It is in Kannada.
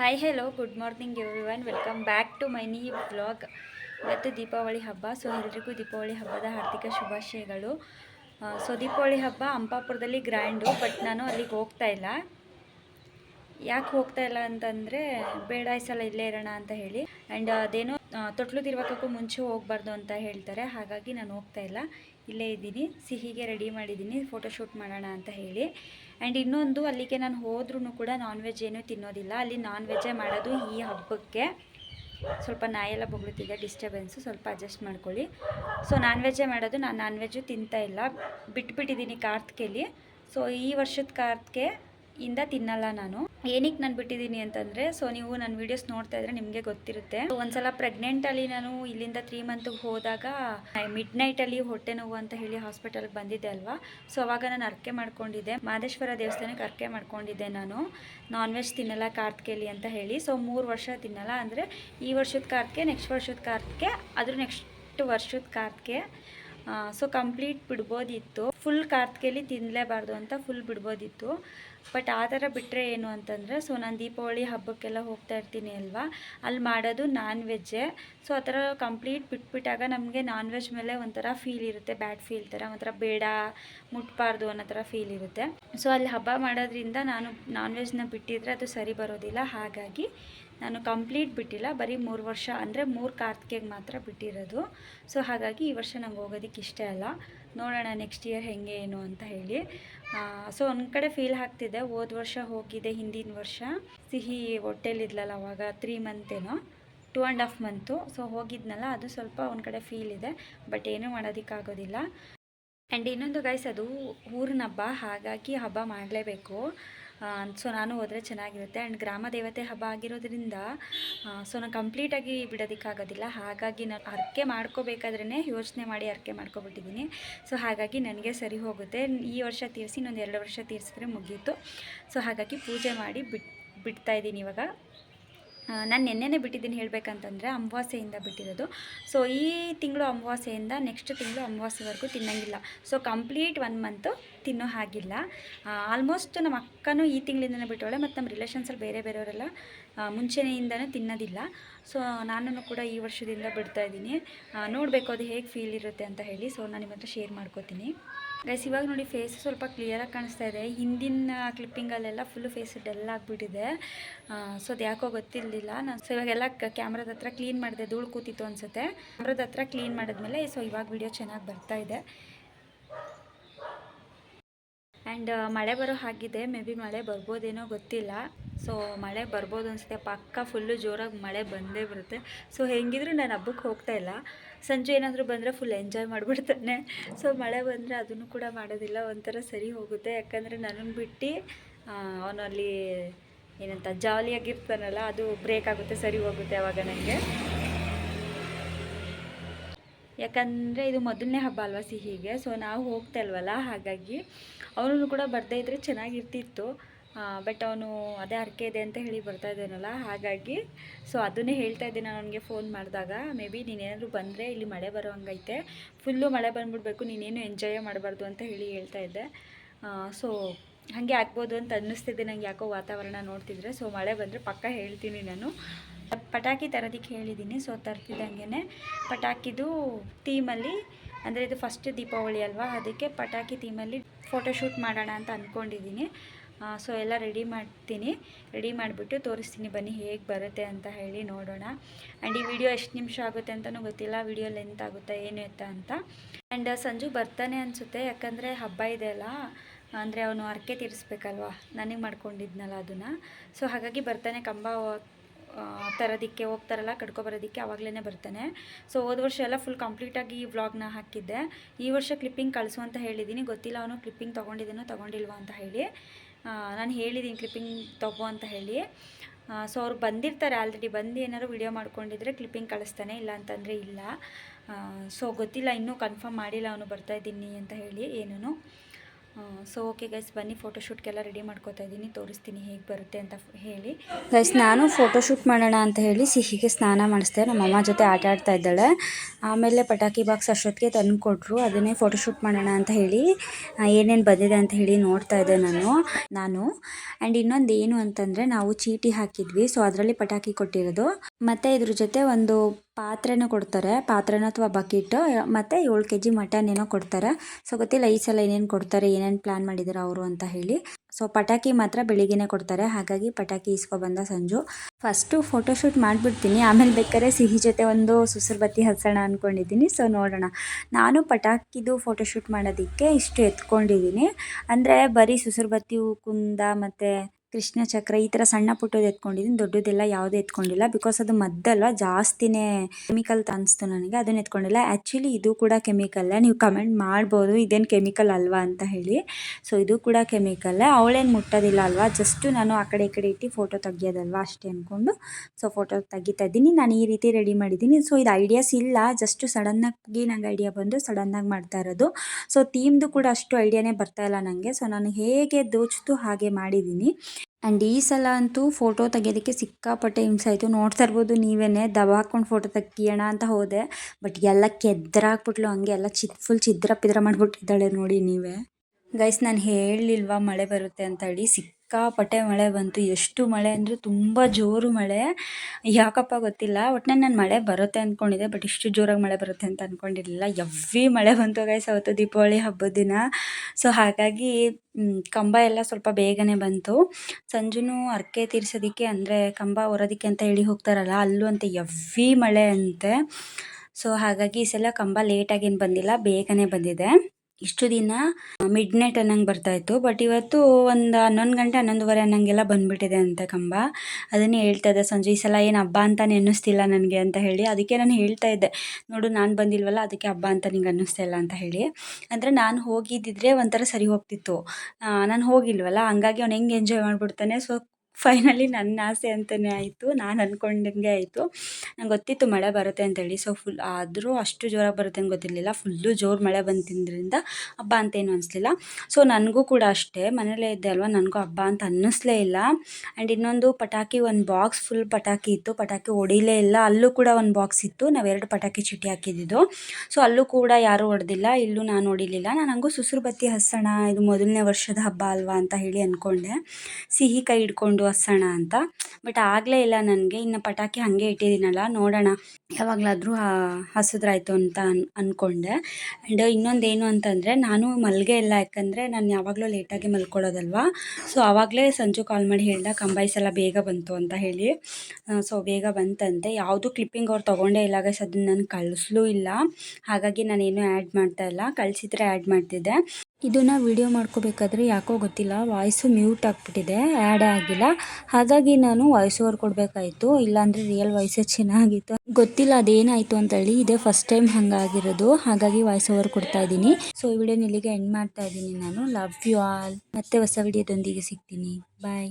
Hi hello good morning everyone welcome back to my new blog ಇವತ್ತು ದೀಪಾವಳಿ ಹಬ್ಬ ಸೊ ಎಲ್ರಿಗೂ ದೀಪಾವಳಿ ಹಬ್ಬದ ಹಾರ್ದಿಕ ಶುಭಾಶಯಗಳು. ಸೊ ದೀಪಾವಳಿ ಹಬ್ಬ ಅಂಪಾಪುರದಲ್ಲಿ ಗ್ರ್ಯಾಂಡು ಬಟ್ ನಾನು ಅಲ್ಲಿಗೆ ಹೋಗ್ತಾ ಇಲ್ಲ. ಯಾಕೆ ಹೋಗ್ತಾ ಇಲ್ಲ ಅಂತಂದರೆ, ಬೇಡ, ಈ ಸಲ ಇಲ್ಲೇ ಇರೋಣ ಅಂತ ಹೇಳಿ. ಆ್ಯಂಡ್ ಅದೇನೋ ತೊಟ್ಲು ತಿರ್ವಕ್ಕೂ ಮುಂಚೆ ಹೋಗ್ಬಾರ್ದು ಅಂತ ಹೇಳ್ತಾರೆ, ಹಾಗಾಗಿ ನಾನು ಹೋಗ್ತಾ ಇಲ್ಲ. ಇಲ್ಲೇ ಇದ್ದೀನಿ, ಸಿಹಿಗೆ ರೆಡಿ ಮಾಡಿದ್ದೀನಿ ಫೋಟೋಶೂಟ್ ಮಾಡೋಣ ಅಂತ ಹೇಳಿ. ಆ್ಯಂಡ್ ಇನ್ನೊಂದು ಅಲ್ಲಿಗೆ ನಾನು ಹೋದ್ರೂ ಕೂಡ ನಾನ್ ವೆಜ್ ಏನೂ ತಿನ್ನೋದಿಲ್ಲ. ಅಲ್ಲಿ ನಾನ್ ವೆಜ್ಜೇ ಮಾಡೋದು ಈ ಹಬ್ಬಕ್ಕೆ ಸ್ವಲ್ಪ ನಾಯೆಲ್ಲ ಬೊಗಳುತ್ತಿದೆ ಡಿಸ್ಟರ್ಬೆನ್ಸು ಸ್ವಲ್ಪ ಅಡ್ಜಸ್ಟ್ ಮಾಡ್ಕೊಳ್ಳಿ. ಸೊ ನಾನ್ ವೆಜ್ಜೇ ಮಾಡೋದು ನಾನು ನಾನ್ ವೆಜ್ಜು ತಿಂತಾ ಇಲ್ಲ. ಬಿಟ್ಬಿಟ್ಟಿದ್ದೀನಿ ಕಾರ್ತಿಕೇಲಿ. ಸೊ ಈ ವರ್ಷದ ಕಾರ್ತಿಕೆ ಇಂದ ತಿನ್ನಲ್ಲ ನಾನು. ಏನಕ್ಕೆ ನಾನು ಬಿಟ್ಟಿದ್ದೀನಿ ಅಂತಂದರೆ ಸೊ ನೀವು ನನ್ನ ವೀಡಿಯೋಸ್ ನೋಡ್ತಾ ಇದ್ರೆ ನಿಮಗೆ ಗೊತ್ತಿರುತ್ತೆ. ಒಂದು ಒಂದ್ಸಲ ಪ್ರೆಗ್ನೆಂಟಲ್ಲಿ ನಾನು ಇಲ್ಲಿಂದ ತ್ರೀ ಮಂತ್ಗೆ ಹೋದಾಗ ಮಿಡ್ ನೈಟಲ್ಲಿ ಹೊಟ್ಟೆ ನೋವು ಅಂತ ಹೇಳಿ ಹಾಸ್ಪಿಟಲ್ಗೆ ಬಂದಿದ್ದೆ ಅಲ್ವಾ? ಸೊ ಅವಾಗ ನಾನು ಅರ್ಕೆ ಮಾಡ್ಕೊಂಡಿದ್ದೆ. ಮಾದೇಶ್ವರ ದೇವಸ್ಥಾನಕ್ಕೆ ಅರ್ಕೆ ಮಾಡ್ಕೊಂಡಿದ್ದೆ ನಾನು. ನಾನ್ ವೆಜ್ ತಿನ್ನಲ್ಲ ಕಾರ್ತಿಕೇಲಿ ಅಂತ ಹೇಳಿ. ಸೊ ಮೂರು ವರ್ಷ ತಿನ್ನಲ್ಲ ಅಂದರೆ ಈ ವರ್ಷದ ಕಾರ್ತಿಕೆ ನೆಕ್ಸ್ಟ್ ವರ್ಷದ ಕಾರ್ತಿಕೆ, ಅದ್ರ ನೆಕ್ಸ್ಟ್ ವರ್ಷದ ಕಾರ್ತಿಕೆ. ಸೊ ಕಂಪ್ಲೀಟ್ ಬಿಡ್ಬೋದಿತ್ತು. ಫುಲ್ ಕಾರ್ತಿಕೆಯಲ್ಲಿ ತಿನ್ನಲೇಬಾರ್ದು ಅಂತ ಫುಲ್ ಬಿಡ್ಬೋದಿತ್ತು. ಬಟ್ ಆ ಥರ ಬಿಟ್ಟರೆ ಏನು ಅಂತಂದರೆ ಸೊ ನಾನು ದೀಪಾವಳಿ ಹಬ್ಬಕ್ಕೆಲ್ಲ ಹೋಗ್ತಾ ಇರ್ತೀನಿ ಅಲ್ವಾ? ಅಲ್ಲಿ ಮಾಡೋದು ನಾನ್ ವೆಜ್ಜೇ ಸೊ ಆ ಥರ ಕಂಪ್ಲೀಟ್ ಬಿಟ್ಬಿಟ್ಟಾಗ ನಮಗೆ ನಾನ್ ವೆಜ್ ಮೇಲೆ ಒಂಥರ ಫೀಲ್ ಇರುತ್ತೆ ಬ್ಯಾಡ್ ಫೀಲ್ ಥರ, ಒಂಥರ ಬೇಡ, ಮುಟ್ಬಾರ್ದು ಅನ್ನೋ ಥರ ಫೀಲ್ ಇರುತ್ತೆ. ಸೊ ಅಲ್ಲಿ ಹಬ್ಬ ಮಾಡೋದ್ರಿಂದ ನಾನು ನಾನ್ ವೆಜ್ನ ಬಿಟ್ಟಿದ್ರೆ ಅದು ಸರಿ ಬರೋದಿಲ್ಲ. ಹಾಗಾಗಿ ನಾನು ಕಂಪ್ಲೀಟ್ ಬಿಟ್ಟಿಲ್ಲ. ಬರೀ ಮೂರು ವರ್ಷ ಅಂದರೆ ಮೂರು ಕಾರ್ತಿಕೆಗೆ ಮಾತ್ರ ಬಿಟ್ಟಿರೋದು. ಸೊ ಹಾಗಾಗಿ ಈ ವರ್ಷ ನಂಗೆ ಹೋಗೋದಕ್ಕೆ ಇಷ್ಟ ಅಲ್ಲ ನೋಡೋಣ ನೆಕ್ಸ್ಟ್ ಇಯರ್ ಹೆಂಗೆ ಏನು ಅಂತ ಹೇಳಿ. ಸೊ ಒಂದು ಕಡೆ ಫೀಲ್ ಆಗ್ತಿದೆ. ಹೋದ ವರ್ಷ ಹೋಗಿದೆ, ಹಿಂದಿನ ವರ್ಷ. ಸಿಹಿ ಹೊಟ್ಟೆಲಿದ್ಲಲ್ಲ ಅವಾಗ three ಮಂತೇನೋ two and half month so ಹೋಗಿದ್ನಲ್ಲ, ಅದು ಸ್ವಲ್ಪ ಒಂದು ಕಡೆ ಫೀಲ್ ಇದೆ. ಬಟ್ ಏನೂ ಮಾಡೋದಕ್ಕಾಗೋದಿಲ್ಲ ಆ್ಯಂಡ್ ಇನ್ನೊಂದು ಗೈಸ್ ಅದು ಊರಿನ ಹಬ್ಬ ಹಾಗಾಗಿ ಹಬ್ಬ ಮಾಡಲೇಬೇಕು. ಸೊ ನಾನು ಹೋದರೆ ಚೆನ್ನಾಗಿರುತ್ತೆ. ಆ್ಯಂಡ್ ಗ್ರಾಮ ದೇವತೆ ಹಬ್ಬ ಆಗಿರೋದ್ರಿಂದ ಸೊ ನಾನು ಕಂಪ್ಲೀಟಾಗಿ ಬಿಡೋದಕ್ಕಾಗೋದಿಲ್ಲ. ಹಾಗಾಗಿ ನಾನು ಅರ್ಕೆ ಮಾಡ್ಕೋಬೇಕಾದ್ರೇ ಯೋಚನೆ ಮಾಡಿ ಅರ್ಕೆ ಮಾಡ್ಕೊಬಿಟ್ಟಿದ್ದೀನಿ. ಸೊ ಹಾಗಾಗಿ ನನಗೆ ಸರಿ ಹೋಗುತ್ತೆ. ಈ ವರ್ಷ ತೀರಿಸಿ ಇನ್ನೊಂದು ಎರಡು ವರ್ಷ ತೀರಿಸಿದ್ರೆ ಮುಗೀತು. ಸೊ ಹಾಗಾಗಿ ಪೂಜೆ ಮಾಡಿ ಬಿಟ್ ಬಿಡ್ತಾಯಿದ್ದೀನಿ ಇವಾಗ. ನಾನು ನೆನ್ನೆನೇ ಬಿಟ್ಟಿದ್ದೀನಿ ಹೇಳಬೇಕಂತಂದರೆ ಅಮಾವಾಸ್ಯೆಯಿಂದ ಬಿಟ್ಟಿರೋದು. ಸೊ ಈ ತಿಂಗಳು ಅಮಾವಾಸ್ಯೆಯಿಂದ ನೆಕ್ಸ್ಟ್ ತಿಂಗಳು ಅಮಾವಾಸ್ಯವರೆಗೂ ತಿನ್ನಂಗಿಲ್ಲ. ಸೊ ಕಂಪ್ಲೀಟ್ ಒನ್ ಮಂತು ತಿನ್ನೋ ಹಾಗಿಲ್ಲ. ಆಲ್ಮೋಸ್ಟ್ ನಮ್ಮ ಅಕ್ಕನೂ ಈ ತಿಂಗಳಿಂದನೇ ಬಿಟ್ಟವಳೆ, ಮತ್ತು ನಮ್ಮ ರಿಲೇಷನ್ಸಲ್ಲಿ ಬೇರೆ ಬೇರೆಯವರೆಲ್ಲ ಮುಂಚೆನೆಯಿಂದನೂ ತಿನ್ನೋದಿಲ್ಲ. ಸೊ ನಾನು ಕೂಡ ಈ ವರ್ಷದಿಂದ ಬಿಡ್ತಾ ಇದ್ದೀನಿ. ನೋಡಬೇಕು ಅದು ಹೇಗೆ ಫೀಲ್ ಇರುತ್ತೆ ಅಂತ ಹೇಳಿ. ಸೊ ನಾನು ನಿಮ್ಮ ಹತ್ರ ಶೇರ್ ಮಾಡ್ಕೋತೀನಿ. ಗೈಸ್ ಇವಾಗ ನೋಡಿ ಫೇಸ್ ಸ್ವಲ್ಪ ಕ್ಲಿಯರಾಗಿ ಕಾಣಿಸ್ತಾ ಇದೆ. ಹಿಂದಿನ ಕ್ಲಿಪ್ಪಿಂಗಲ್ಲೆಲ್ಲ ಫುಲ್ಲು ಫೇಸ್ ಡಲ್ ಆಗಿಬಿಟ್ಟಿದೆ. ಸೊ ಅದು ಯಾಕೋ ಗೊತ್ತಿರಲಿಲ್ಲ. ನಾನು ಸೊ ಇವಾಗೆಲ್ಲ ಕ್ಯಾಮ್ರಾದ ಹತ್ರ ಕ್ಲೀನ್ ಮಾಡಿದೆ, ಧೂಳು ಕೂತಿತ್ತು ಅನಿಸುತ್ತೆ. ಕ್ಯಾಮ್ರಾದ ಹತ್ರ ಕ್ಲೀನ್ ಮಾಡಿದ್ಮೇಲೆ ಸೊ ಇವಾಗ ವಿಡಿಯೋ ಚೆನ್ನಾಗಿ ಬರ್ತಾ ಇದೆ. ಆ್ಯಂಡ್ ಮಳೆ ಬರೋ ಹಾಗಿದೆ. ಮೇ ಬಿ ಮಳೆ ಬರ್ಬೋದೇನೋ ಗೊತ್ತಿಲ್ಲ. ಸೊ ಮಳೆ ಬರ್ಬೋದು ಅನಿಸುತ್ತೆ. ಪಕ್ಕ ಫುಲ್ಲು ಜೋರಾಗಿ ಮಳೆ ಬಂದೇ ಬರುತ್ತೆ. ಸೊ ಹೆಂಗಿದ್ರು ನಾನು ಹಬ್ಬಕ್ಕೆ ಹೋಗ್ತಾ ಇಲ್ಲ. ಸಂಜೆ ಏನಾದರೂ ಬಂದರೆ ಫುಲ್ ಎಂಜಾಯ್ ಮಾಡಿಬಿಡ್ತಾನೆ. ಸೊ ಮಳೆ ಬಂದರೆ ಅದನ್ನು ಕೂಡ ಮಾಡೋದಿಲ್ಲ. ಒಂಥರ ಸರಿ ಹೋಗುತ್ತೆ. ಯಾಕಂದರೆ ನನ್ನನ್ನು ಬಿಟ್ಟು ಅವನಲ್ಲಿ ಏನಂತ ಜಾಲಿಯಾಗಿರ್ತಾನಲ್ಲ ಅದು ಬ್ರೇಕ್ ಆಗುತ್ತೆ, ಸರಿ ಹೋಗುತ್ತೆ ಅವಾಗ ನನಗೆ ಯಾಕಂದರೆ ಇದು ಮೊದಲನೇ ಹಬ್ಬ ಅಲ್ವಾ ಸಿಹಿಗೆ ಸೊ ನಾವು ಹೋಗ್ತಾ ಇಲ್ವಲ್ಲ ಹಾಗಾಗಿ ಅವನು ಕೂಡ ಬರ್ದೇ ಇದ್ದರೆ ಚೆನ್ನಾಗಿರ್ತಿತ್ತು. ಬಟ್ ಅವನು ಅದೇ ಹರಕೆ ಇದೆ ಅಂತ ಹೇಳಿ ಬರ್ತಾ ಇದ್ದಾನಲ್ಲ, ಹಾಗಾಗಿ ಸೊ ಅದನ್ನೇ ಹೇಳ್ತಾ ಇದ್ದೆ ನಾನು ಅವನಿಗೆ ಫೋನ್ ಮಾಡಿದಾಗ. ಮೇ ಬಿ ನೀನೇನಾದರೂ ಬಂದರೆ ಇಲ್ಲಿ ಮಳೆ ಬರೋ ಹಂಗೈತೆ ಫುಲ್ಲು ಮಳೆ ಬಂದ್ಬಿಡ್ಬೇಕು, ನೀನೇನು ಎಂಜಾಯ್ ಮಾಡಬಾರ್ದು ಅಂತ ಹೇಳಿ ಹೇಳ್ತಾ ಇದ್ದೆ. ಸೊ ಹಾಗೆ ಆಗ್ಬೋದು ಅಂತ ಅನ್ನಿಸ್ತಿದ್ದೆ ನಂಗೆ ಯಾಕೋ ವಾತಾವರಣ ನೋಡ್ತಿದ್ರೆ ಸೊ ಮಳೆ ಬಂದರೆ ಪಕ್ಕ ಹೇಳ್ತೀನಿ ನಾನು. ಪಟಾಕಿ ತರೋದಕ್ಕೆ ಹೇಳಿದ್ದೀನಿ ಸೊ ತರ್ತಿದ್ದಂಗೆ ಪಟಾಕಿದು ಥೀಮಲ್ಲಿ ಅಂದರೆ ಇದು ಫಸ್ಟ್ ದೀಪಾವಳಿ ಅಲ್ವಾ, ಅದಕ್ಕೆ ಪಟಾಕಿ ಥೀಮಲ್ಲಿ ಫೋಟೋಶೂಟ್ ಮಾಡೋಣ ಅಂತ ಅಂದ್ಕೊಂಡಿದ್ದೀನಿ ಸೊ ಎಲ್ಲ ರೆಡಿ ಮಾಡ್ತೀನಿ. ರೆಡಿ ಮಾಡಿಬಿಟ್ಟು ತೋರಿಸ್ತೀನಿ, ಬನ್ನಿ ಹೇಗೆ ಬರುತ್ತೆ ಅಂತ ಹೇಳಿ ನೋಡೋಣ. ಆ್ಯಂಡ್ ಈ ವಿಡಿಯೋ ಎಷ್ಟು ನಿಮಿಷ ಆಗುತ್ತೆ ಅಂತಲೂ ಗೊತ್ತಿಲ್ಲ ವಿಡಿಯೋ ಲೆಂತ್ ಆಗುತ್ತೆ ಏನು ಎತ್ತ ಅಂತ. ಆ್ಯಂಡ್ ಸಂಜು ಬರ್ತಾನೆ ಅನಿಸುತ್ತೆ, ಯಾಕಂದರೆ ಹಬ್ಬ ಇದೆ ಅಲ್ಲ, ಅಂದರೆ ಅವನು ಅರ್ಕೆ ತೀರಿಸ್ಬೇಕಲ್ವಾ, ನನಗೆ ಮಾಡ್ಕೊಂಡಿದ್ನಲ್ಲ ಅದನ್ನು. ಸೊ ಹಾಗಾಗಿ ಬರ್ತಾನೆ, ಕಂಬ ತರೋದಕ್ಕೆ, ಹೋಗ್ತಾರಲ್ಲ, ಕಡ್ಕೊಬರೋದಕ್ಕೆ ಆವಾಗಲೇ ಬರ್ತಾನೆ. ಸೊ ಹೋದ ವರ್ಷ ಎಲ್ಲ ಫುಲ್ ಕಂಪ್ಲೀಟಾಗಿ ಈ ವ್ಲಾಗ್ನ ಹಾಕಿದ್ದೆ. ಈ ವರ್ಷ ಕ್ಲಿಪ್ಪಿಂಗ್ ಕಳಿಸು ಅಂತ ಹೇಳಿದ್ದೀನಿ ಗೊತ್ತಿಲ್ಲ ಅವನು ಕ್ಲಿಪ್ಪಿಂಗ್ ತೊಗೊಂಡಿದ್ದೀನೋ ತೊಗೊಂಡಿಲ್ವ ಅಂತ ಹೇಳಿ. ನಾನು ಹೇಳಿದ್ದೀನಿ ಕ್ಲಿಪ್ಪಿಂಗ್ ತಗೋ ಅಂತ ಹೇಳಿ. ಸೊ ಅವ್ರು ಬಂದಿರ್ತಾರೆ ಆಲ್ರೆಡಿ ಬಂದು ಏನಾದ್ರು ವಿಡಿಯೋ ಮಾಡ್ಕೊಂಡಿದ್ರೆ ಕ್ಲಿಪ್ಪಿಂಗ್ ಕಳಿಸ್ತಾನೆ, ಇಲ್ಲ ಅಂತಂದರೆ ಇಲ್ಲ. ಸೊ ಗೊತ್ತಿಲ್ಲ, ಇನ್ನೂ ಕನ್ಫರ್ಮ್ ಮಾಡಿಲ್ಲ ಅವನು ಬರ್ತಾಯಿದ್ದೀನಿ ಅಂತ ಹೇಳಿ ಏನೂ ಸೊ ಓಕೆ ಗೈಸ್ ಬನ್ನಿ ಫೋಟೋಶೂಟ್ಗೆಲ್ಲ ರೆಡಿ ಮಾಡ್ಕೋತಾ ಇದ್ದೀನಿ. ತೋರಿಸ್ತೀನಿ ಹೇಗೆ ಬರುತ್ತೆ ಅಂತ ಹೇಳಿ. ಗೈಸ್ ನಾನು ಫೋಟೋಶೂಟ್ ಮಾಡೋಣ ಅಂತ ಹೇಳಿ ಸಿಹಿಗೆ ಸ್ನಾನ ಮಾಡಿಸ್ದೆ. ನಮ್ಮ ಅಮ್ಮ ಜೊತೆ ಆಟ ಆಡ್ತಾ ಇದ್ದಾಳೆ. ಆಮೇಲೆ ಪಟಾಕಿ ಬಾಕ್ಸ್ ಅಷ್ಟೊತ್ತಿಗೆ ತಂದು ಕೊಟ್ಟರು ಅದನ್ನೇ ಫೋಟೋಶೂಟ್ ಮಾಡೋಣ ಅಂತ ಹೇಳಿ ಏನೇನು ಬಂದಿದೆ ಅಂತ ಹೇಳಿ ನೋಡ್ತಾ ಇದ್ದೆ ನಾನು. ನಾನು. ಆ್ಯಂಡ್ ಇನ್ನೊಂದು ಏನು ಅಂತಂದರೆ, ನಾವು ಚೀಟಿ ಹಾಕಿದ್ವಿ. ಸೊ ಅದರಲ್ಲಿ ಪಟಾಕಿ ಕೊಟ್ಟಿರೋದು. ಮತ್ತು ಇದ್ರ ಜೊತೆ ಒಂದು ಪಾತ್ರೆನೂ ಕೊಡ್ತಾರೆ. ಪಾತ್ರೆನ ಅಥವಾ ಬಕೆಟ್, ಮತ್ತು ಏಳು ಕೆ ಜಿ ಮಟನ್ ಏನೋ ಕೊಡ್ತಾರೆ. ಸೊ ಗೊತ್ತಿಲ್ಲ, ಈ ಸಲ ಏನೇನು ಕೊಡ್ತಾರೆ, ಏನೇನು ಪ್ಲ್ಯಾನ್ ಮಾಡಿದ್ದಾರೆ ಅವರು ಅಂತ ಹೇಳಿ. ಸೊ ಪಟಾಕಿ ಮಾತ್ರ ಬೆಳಿಗ್ಗೆನೇ ಕೊಡ್ತಾರೆ. ಹಾಗಾಗಿ ಪಟಾಕಿ ಇಸ್ಕೊಬಂದ ಸಂಜು. ಫಸ್ಟು ಫೋಟೋಶೂಟ್ ಮಾಡಿಬಿಡ್ತೀನಿ. ಆಮೇಲೆ ಬೇಕಾದ್ರೆ ಸಿಹಿ ಜೊತೆ ಒಂದು ಸುಸುರು ಹಚ್ಚೋಣ ಅಂದ್ಕೊಂಡಿದ್ದೀನಿ ಸೊ ನೋಡೋಣ. ನಾನು ಪಟಾಕಿದು ಫೋಟೋಶೂಟ್ ಮಾಡೋದಕ್ಕೆ ಇಷ್ಟು ಎತ್ಕೊಂಡಿದ್ದೀನಿ. ಅಂದರೆ ಬರೀ ಸುಸುರು ಬತ್ತಿ ಕುಂದ ಮತ್ತು ಕೃಷ್ಣ ಚಕ್ರ ಈ ಥರ ಸಣ್ಣ ಪುಟ್ಟದ್ ಎತ್ಕೊಂಡಿದ್ದೀನಿ, ದೊಡ್ಡದೆಲ್ಲ ಯಾವ್ದು ಎತ್ಕೊಂಡಿಲ್ಲ. ಬಿಕಾಸ್ ಅದು ಮದ್ದಲ್ವ, ಜಾಸ್ತಿನೇ ಕೆಮಿಕಲ್ ಅನಿಸ್ತು ನನಗೆ, ಅದನ್ನ ಎತ್ಕೊಂಡಿಲ್ಲ. ಆ್ಯಕ್ಚುಲಿ ಇದು ಕೂಡ ಕೆಮಿಕಲ್ಲೇ ನೀವು ಕಮೆಂಟ್ ಮಾಡ್ಬೋದು, ಇದೇನು ಕೆಮಿಕಲ್ ಅಲ್ವಾ ಅಂತ ಹೇಳಿ. ಸೊ ಇದು ಕೂಡ ಕೆಮಿಕಲ್ಲೇ ಅವಳೇನು ಮುಟ್ಟೋದಿಲ್ಲ ಅಲ್ವಾ? ಜಸ್ಟು ನಾನು ಆ ಕಡೆ ಈ ಕಡೆ ಇಟ್ಟು ಫೋಟೋ ತೆಗಿಯೋದಲ್ವಾ ಅಷ್ಟೇ ಅಂದ್ಕೊಂಡು ಸೊ ಫೋಟೋ ತೆಗಿತಾ ಇದ್ದೀನಿ. ನಾನು ಈ ರೀತಿ ರೆಡಿ ಮಾಡಿದ್ದೀನಿ. ಸೊ ಇದು ಐಡಿಯಾಸ್ ಇಲ್ಲ. ಜಸ್ಟು ಸಡನ್ನಾಗಿ ನಂಗೆ ಐಡಿಯಾ ಬಂದು ಸಡನ್ನಾಗಿ ಮಾಡ್ತಾ ಇರೋದು. ಸೊ ಥೀಮ್ದು ಕೂಡ ಅಷ್ಟು ಐಡಿಯಾನೇ ಬರ್ತಾ ಇಲ್ಲ ನನಗೆ ಸೊ ನಾನು ಹೇಗೆ ದೋಚಿತು ಹಾಗೆ ಮಾಡಿದ್ದೀನಿ. ಆ್ಯಂಡ್ ಈ ಸಲ ಅಂತೂ ಫೋಟೋ ತೆಗಿಯೋದಕ್ಕೆ ಸಿಕ್ಕಾಪಟ್ಟೆ ಹಿಂಸೆ ಆಯಿತು. ನೋಡ್ತಾ ಇರ್ಬೋದು ನೀವೇ ದಬ ಹಾಕ್ಕೊಂಡು ಫೋಟೋ ತೆಗಿಯೋಣ ಅಂತ ಹೋದೆ. ಬಟ್ ಎಲ್ಲ ಕೆದ್ದರಾಕ್ಬಿಟ್ಲು ಹಂಗೆ, ಎಲ್ಲ ಚಿತ್ ಫುಲ್ ಚಿದ್ರ ಪಿದ್ರ ಮಾಡಿಬಿಟ್ಟಿದ್ದಾಳೆ ನೋಡಿ ನೀವೇ. ಗೈಸ್ ನಾನು ಹೇಳಲಿಲ್ವಾ ಮಳೆ ಬರುತ್ತೆ ಅಂತ ಹೇಳಿ ಸಿಕ್ಕಾಪಟ್ಟೆ ಮಳೆ ಬಂತು. ಎಷ್ಟು ಮಳೆ ಅಂದರೆ ತುಂಬ ಜೋರು ಮಳೆ. ಯಾಕಪ್ಪ ಗೊತ್ತಿಲ್ಲ ಒಟ್ಟಿನ ನಾನು ಮಳೆ ಬರುತ್ತೆ ಅಂದ್ಕೊಂಡಿದ್ದೆ ಬಟ್ ಇಷ್ಟು ಜೋರಾಗಿ ಮಳೆ ಬರುತ್ತೆ ಅಂತ ಅಂದ್ಕೊಂಡಿರಲಿಲ್ಲ ಎವ್ವಿ ಮಳೆ ಬಂತು ಗೈಸ್ ಅವತ್ತು ದೀಪಾವಳಿ ಹಬ್ಬದ ದಿನ. ಸೊ ಹಾಗಾಗಿ ಕಂಬ ಎಲ್ಲ ಸ್ವಲ್ಪ ಬೇಗನೆ ಬಂತು. ಸಂಜುನು ಅರ್ಕೆ ತೀರ್ಸೋದಕ್ಕೆ ಅಂದರೆ ಕಂಬ ಹೊರೋದಕ್ಕೆ ಅಂತ ಹೇಳಿ ಹೋಗ್ತಾರಲ್ಲ, ಅಲ್ಲೂ ಅಂತ ಎವ್ವಿ ಮಳೆ ಅಂತೆ. ಸೊ ಹಾಗಾಗಿ ಈ ಸಲ ಕಂಬ ಲೇಟಾಗೇನು ಬಂದಿಲ್ಲ, ಬೇಗನೆ ಬಂದಿದೆ. ಇಷ್ಟು ದಿನ ಮಿಡ್ ನೈಟ್ ಅನ್ನಂಗೆ ಬರ್ತಾಯಿತ್ತು ಬಟ್ ಇವತ್ತು ಒಂದು ಹನ್ನೊಂದು ಗಂಟೆ, ಹನ್ನೊಂದುವರೆ ಅನ್ನಂಗೆಲ್ಲ ಬಂದ್ಬಿಟ್ಟಿದೆ ಅಂತ ಕಂಬ. ಅದನ್ನೇ ಹೇಳ್ತಾ ಇದ್ದೆ, ಸಂಜೆ ಈ ಸಲ ಏನು ಹಬ್ಬ ಅಂತಾನೆ ಅನ್ನಿಸ್ತಿಲ್ಲ ನನಗೆ ಅಂತ ಹೇಳಿ. ಅದಕ್ಕೆ ನಾನು ಹೇಳ್ತಾ ಇದ್ದೆ, ನೋಡು, ನಾನು ಬಂದಿಲ್ವಲ್ಲ, ಅದಕ್ಕೆ ಹಬ್ಬ ಅಂತ ನಿಂಗೆ ಅನ್ನಿಸ್ತಾ ಇಲ್ಲ ಅಂತ ಹೇಳಿ. ಅಂದರೆ ನಾನು ಹೋಗಿದ್ದಿದ್ರೆ ಒಂಥರ ಸರಿ ಹೋಗ್ತಿತ್ತು. ನಾನು ಹೋಗಿಲ್ವಲ್ಲ, ಹಂಗಾಗಿ ಅವ್ನು ಹೆಂಗೆ ಎಂಜಾಯ್ ಮಾಡಿಬಿಡ್ತಾನೆ. ಸೊ ಫೈನಲಿ ನನ್ನ ಆಸೆ ಅಂತಲೇ ಆಯಿತು. ನಾನು ಅಂದ್ಕೊಂಡಂಗೆ ಆಯಿತು. ನಂಗೆ ಗೊತ್ತಿತ್ತು ಮಳೆ ಬರುತ್ತೆ ಅಂತೇಳಿ. ಸೊ ಫುಲ್ ಆದರೂ ಅಷ್ಟು ಜೋರಾಗಿ ಬರುತ್ತೆ ಅಂತ ಗೊತ್ತಿರಲಿಲ್ಲ. ಫುಲ್ಲು ಜೋರು ಮಳೆ ಬಂತಿದ್ದರಿಂದ ಹಬ್ಬ ಅಂತೇನು ಅನಿಸ್ಲಿಲ್ಲ. ಸೊ ನನಗೂ ಕೂಡ ಅಷ್ಟೇ. ಮನೇಲೇ ಇದ್ದೆ ಅಲ್ವಾ? ನನಗೂ ಹಬ್ಬ ಅಂತ ಅನ್ನಿಸ್ಲೇ ಇಲ್ಲ. ಆ್ಯಂಡ್ ಇನ್ನೊಂದು ಪಟಾಕಿ, ಒಂದು ಬಾಕ್ಸ್ ಫುಲ್ ಪಟಾಕಿ ಇತ್ತು. ಪಟಾಕಿ ಹೊಡಿಲೇ ಇಲ್ಲ. ಅಲ್ಲೂ ಕೂಡ ಒಂದು ಬಾಕ್ಸ್ ಇತ್ತು. ನಾವೆರಡು ಪಟಾಕಿ ಚೀಟಿ ಹಾಕಿದ್ದಿದ್ದು. ಸೊ ಅಲ್ಲೂ ಕೂಡ ಯಾರೂ ಹೊಡೆದಿಲ್ಲ. ಇಲ್ಲೂ ನಾನು ಹೊಡಿಲಿಲ್ಲ. ನಾನು ಹಂಗೂ ಸುಸುರು ಬತ್ತಿ ಹಸೋಣ ಇದು ಮೊದಲನೇ ವರ್ಷದ ಹಬ್ಬ ಅಲ್ವಾ ಅಂತ ಹೇಳಿ ಅಂದ್ಕೊಂಡೆ ಸಿಹಿ ಕೈ ಹಿಡ್ಕೊಂಡು ಹಚ್ಚೋಣ ಅಂತ. ಬಟ್ ಆಗಲೇ ಇಲ್ಲ ನನಗೆ. ಇನ್ನು ಪಟಾಕಿ ಹಾಗೆ ಇಟ್ಟಿದ್ದೀನಲ್ಲ, ನೋಡೋಣ. ಯಾವಾಗಲಾದರೂ ಹಸಿದ್ರಾಯ್ತು ಅಂತ ಅನ್ ಅಂದ್ಕೊಂಡೆ ಆ್ಯಂಡ್ ಇನ್ನೊಂದು ಏನು ಅಂತಂದರೆ, ನಾನು ಮಲಗೇ ಇಲ್ಲ ಯಾಕಂದರೆ, ನಾನು ಯಾವಾಗಲೂ ಲೇಟಾಗಿ ಮಲ್ಕೊಳ್ಳೋದಲ್ವಾ. ಸೊ ಆವಾಗಲೇ ಸಂಜು ಕಾಲ್ ಮಾಡಿ ಹೇಳ್ದೆ, ಕಂಬೈಸ್ ಎಲ್ಲ ಬೇಗ ಬಂತು ಅಂತ ಹೇಳಿ. ಸೊ ಬೇಗ ಬಂತಂತೆ. ಯಾವುದು ಕ್ಲಿಪ್ಪಿಂಗ್ ಅವ್ರು ತೊಗೊಂಡೇ ಇಲ್ಲ. ಗೈಸ್ ಅದನ್ನ ನಾನು ಕಳಿಸ್ಲೂ ಇಲ್ಲ. ಹಾಗಾಗಿ ನಾನೇನು ಆ್ಯಡ್ ಮಾಡ್ತಾ ಇಲ್ಲ. ಕಳಿಸಿದ್ರೆ ಆ್ಯಡ್ ಮಾಡ್ತಿದ್ದೆ. ಇದನ್ನು ವಿಡಿಯೋ ಮಾಡ್ಕೋಬೇಕಾದ್ರೆ ಯಾಕೋ ಗೊತ್ತಿಲ್ಲ ವಾಯ್ಸು ಮ್ಯೂಟ್ ಆಗಿಬಿಟ್ಟಿದೆ ಆ್ಯಡ್ ಆಗಿಲ್ಲ. ಹಾಗಾಗಿ ನಾನು ವಾಯ್ಸ್ ಓವರ್ ಕೊಡಬೇಕಾಯಿತು, ಇಲ್ಲಾಂದರೆ ರಿಯಲ್ ವಾಯ್ಸೇ ಚೆನ್ನಾಗಿತ್ತು. ಗೊತ್ತಿಲ್ಲ ಅದೇನಾಯಿತು ಅಂತೇಳಿ, ಇದೇ ಫಸ್ಟ್ ಟೈಮ್ ಹಾಗಾಗಿರೋದು, ಹಾಗಾಗಿ ವಾಯ್ಸ್ ಓವರ್ ಕೊಡ್ತಾ ಇದ್ದೀನಿ. ಸೊ ಈ ವಿಡಿಯೋನ ಇಲ್ಲಿಗೆ ಎಂಡ್ ಮಾಡ್ತಾ ಇದ್ದೀನಿ ನಾನು. ಲವ್ ಯು ಆಲ್ ಮತ್ತೆ ಹೊಸ ವಿಡಿಯೋದೊಂದಿಗೆ ಸಿಗ್ತೀನಿ. ಬಾಯ್